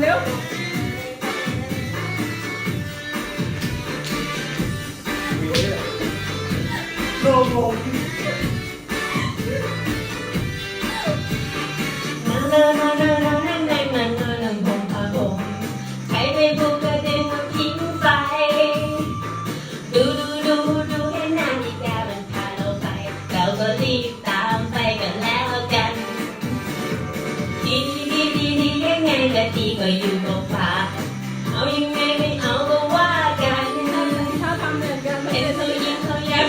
เร็วโลโก้ตามไปกันแล้วกัน ดีดีดีดีดียังไงก็ดีก็อยู่กับฟ้าเอายังไงไม่เอาก็ว่ากันถ้าทำเหมือนกันเห็นเขายิ้มเขาแย้ม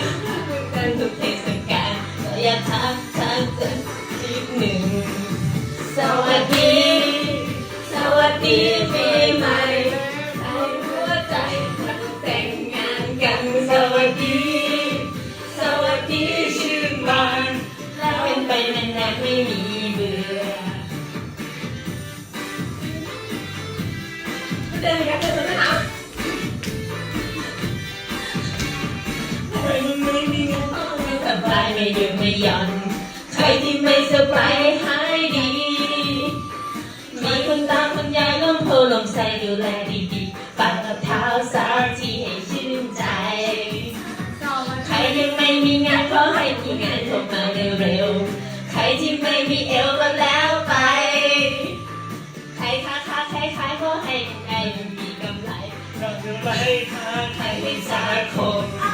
กันทุกเทศกาลก็อยากทักทักกันอีกหนึ่งสวัสดีสวัสดีปีใหม่ใส่หัวใจแต่งงานกันสวัสดีสวัสดีชื่นบานแล้วเป็นไปนานๆไม่มี เดินกันเดินกันนะใครมันไม่มีเงินไม่สบายไม่หยุดไม่ย่อนใครที่ไม่สบายหายดี มีคนตามคนยายล้มโพลมใส่ดูแลดีๆปัดกับเท้าสาวที่ให้ชื่นใจ ใครยังไม่มีงานขอให้มีงานเข้ามาเร็วๆ ใครที่ไม่มีเอวก็แล้วไป ใครค้าค้าใครขายก็ให้ยังไง มันมีกำไรเราจะไล่ค้าใครไม่สาคน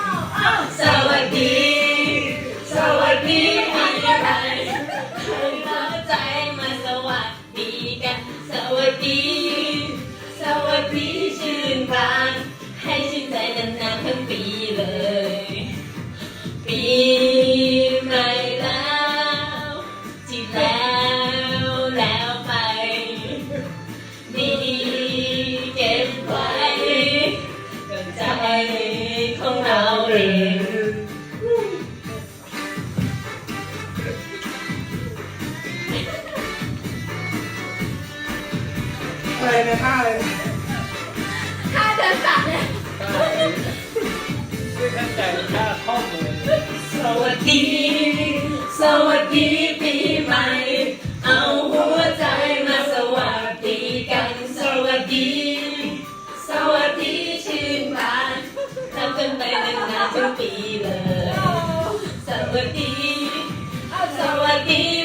อะไรเนี่ยท่าอะไรถ้าเดินสัตว์เนี่ยไม่เข้าใจท่าข้อมือสวัสดี สวัสดีปีใหม่ เอาหัวใจมาสวัสดีกัน สวัสดี สวัสดีชื่นบานทำกันไปนานๆทั้งปีเลย สวัสดี สวัสดี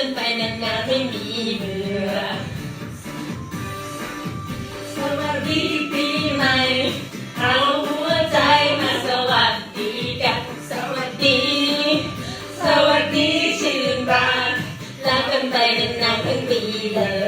กันไปนานๆไม่มีเบื่อสวัสดีปีใหม่เอาหัวใจมาสวัสดีกันสวัสดี สวัสดีชื่นบานลากกันไปนานๆทั้งปีเลย